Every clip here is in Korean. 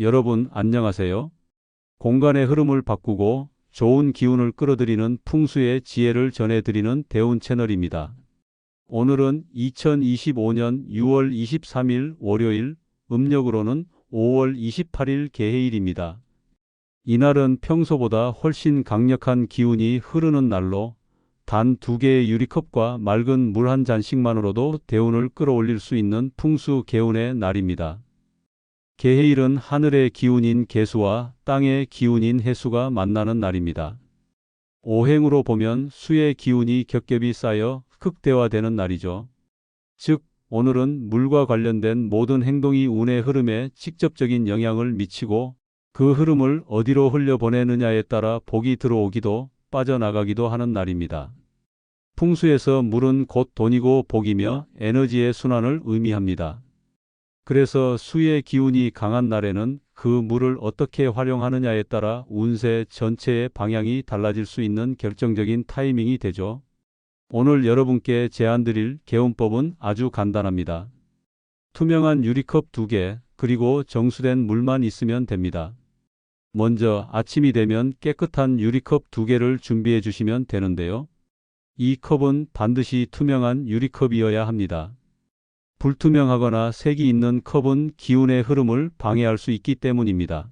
여러분 안녕하세요. 공간의 흐름을 바꾸고 좋은 기운을 끌어들이는 풍수의 지혜를 전해드리는 대운 채널입니다. 오늘은 2025년 6월 23일 월요일, 음력으로는 5월 28일 개해일입니다. 이날은 평소보다 훨씬 강력한 기운이 흐르는 날로 단 두 개의 유리컵과 맑은 물 한 잔씩만으로도 대운을 끌어올릴 수 있는 풍수 개운의 날입니다. 개해일은 하늘의 기운인 개수와 땅의 기운인 해수가 만나는 날입니다. 오행으로 보면 수의 기운이 겹겹이 쌓여 극대화되는 날이죠. 즉, 오늘은 물과 관련된 모든 행동이 운의 흐름에 직접적인 영향을 미치고 그 흐름을 어디로 흘려보내느냐에 따라 복이 들어오기도 빠져나가기도 하는 날입니다. 풍수에서 물은 곧 돈이고 복이며 에너지의 순환을 의미합니다. 그래서 수의 기운이 강한 날에는 그 물을 어떻게 활용하느냐에 따라 운세 전체의 방향이 달라질 수 있는 결정적인 타이밍이 되죠. 오늘 여러분께 제안드릴 개운법은 아주 간단합니다. 투명한 유리컵 2개, 그리고 정수된 물만 있으면 됩니다. 먼저 아침이 되면 깨끗한 유리컵 2개를 준비해 주시면 되는데요. 이 컵은 반드시 투명한 유리컵이어야 합니다. 불투명하거나 색이 있는 컵은 기운의 흐름을 방해할 수 있기 때문입니다.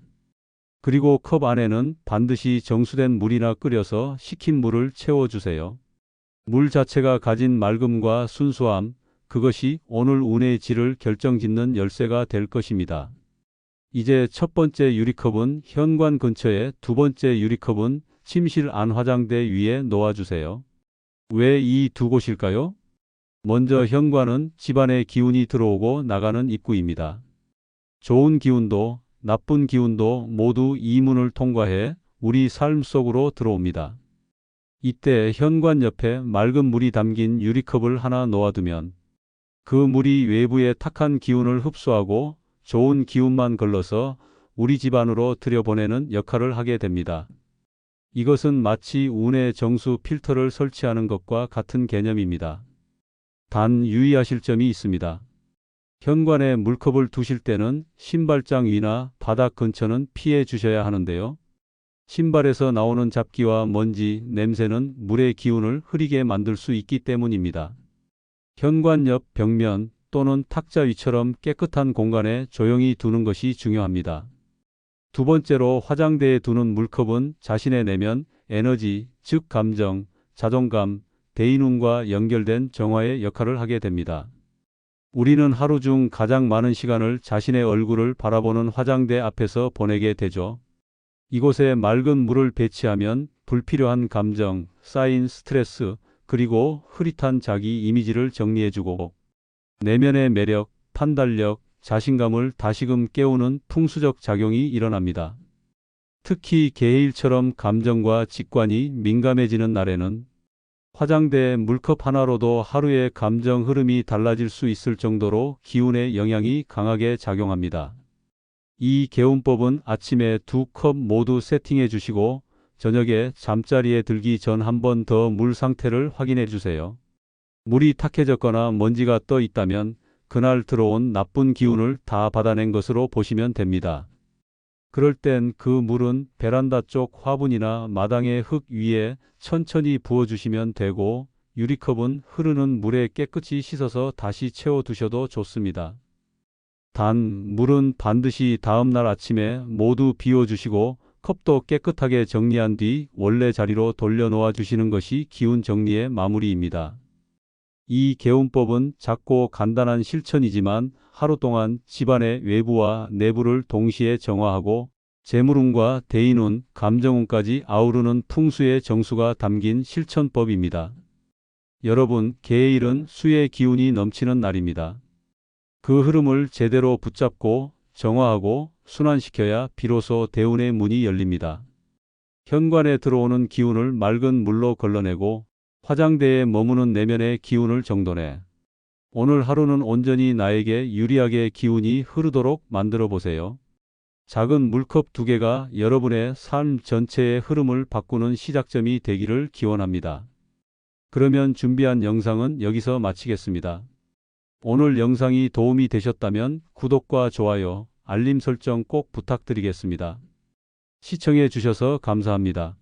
그리고 컵 안에는 반드시 정수된 물이나 끓여서 식힌 물을 채워주세요. 물 자체가 가진 맑음과 순수함, 그것이 오늘 운의 질을 결정짓는 열쇠가 될 것입니다. 이제 첫 번째 유리컵은 현관 근처에 두 번째 유리컵은 침실 안 화장대 위에 놓아주세요. 왜 이 두 곳일까요? 먼저 현관은 집안의 기운이 들어오고 나가는 입구입니다. 좋은 기운도 나쁜 기운도 모두 이 문을 통과해 우리 삶 속으로 들어옵니다. 이때 현관 옆에 맑은 물이 담긴 유리컵을 하나 놓아두면 그 물이 외부의 탁한 기운을 흡수하고 좋은 기운만 걸러서 우리 집 안으로 들여보내는 역할을 하게 됩니다. 이것은 마치 운의 정수 필터를 설치하는 것과 같은 개념입니다. 단 유의하실 점이 있습니다. 현관에 물컵을 두실 때는 신발장 위나 바닥 근처는 피해 주셔야 하는데요. 신발에서 나오는 잡기와 먼지, 냄새는 물의 기운을 흐리게 만들 수 있기 때문입니다. 현관 옆 벽면 또는 탁자 위처럼 깨끗한 공간에 조용히 두는 것이 중요합니다. 두 번째로 화장대에 두는 물컵은 자신의 내면, 에너지, 즉 감정, 자존감, 대인운과 연결된 정화의 역할을 하게 됩니다. 우리는 하루 중 가장 많은 시간을 자신의 얼굴을 바라보는 화장대 앞에서 보내게 되죠. 이곳에 맑은 물을 배치하면 불필요한 감정, 쌓인 스트레스, 그리고 흐릿한 자기 이미지를 정리해주고 내면의 매력, 판단력, 자신감을 다시금 깨우는 풍수적 작용이 일어납니다. 특히 개일처럼 감정과 직관이 민감해지는 날에는 화장대 물컵 하나로도 하루의 감정 흐름이 달라질 수 있을 정도로 기운의 영향이 강하게 작용합니다. 이 개운법은 아침에 두 컵 모두 세팅해 주시고 저녁에 잠자리에 들기 전 한 번 더 물 상태를 확인해 주세요. 물이 탁해졌거나 먼지가 떠 있다면 그날 들어온 나쁜 기운을 다 받아낸 것으로 보시면 됩니다. 그럴 땐 그 물은 베란다 쪽 화분이나 마당의 흙 위에 천천히 부어주시면 되고 유리컵은 흐르는 물에 깨끗이 씻어서 다시 채워 두셔도 좋습니다. 단, 물은 반드시 다음날 아침에 모두 비워주시고 컵도 깨끗하게 정리한 뒤 원래 자리로 돌려놓아 주시는 것이 기운 정리의 마무리입니다. 이 개운법은 작고 간단한 실천이지만 하루 동안 집안의 외부와 내부를 동시에 정화하고 재물운과 대인운, 감정운까지 아우르는 풍수의 정수가 담긴 실천법입니다. 여러분, 개일은 수의 기운이 넘치는 날입니다. 그 흐름을 제대로 붙잡고 정화하고 순환시켜야 비로소 대운의 문이 열립니다. 현관에 들어오는 기운을 맑은 물로 걸러내고 화장대에 머무는 내면의 기운을 정돈해 오늘 하루는 온전히 나에게 유리하게 기운이 흐르도록 만들어 보세요. 작은 물컵 두 개가 여러분의 삶 전체의 흐름을 바꾸는 시작점이 되기를 기원합니다. 그러면 준비한 영상은 여기서 마치겠습니다. 오늘 영상이 도움이 되셨다면 구독과 좋아요, 알림 설정 꼭 부탁드리겠습니다. 시청해 주셔서 감사합니다.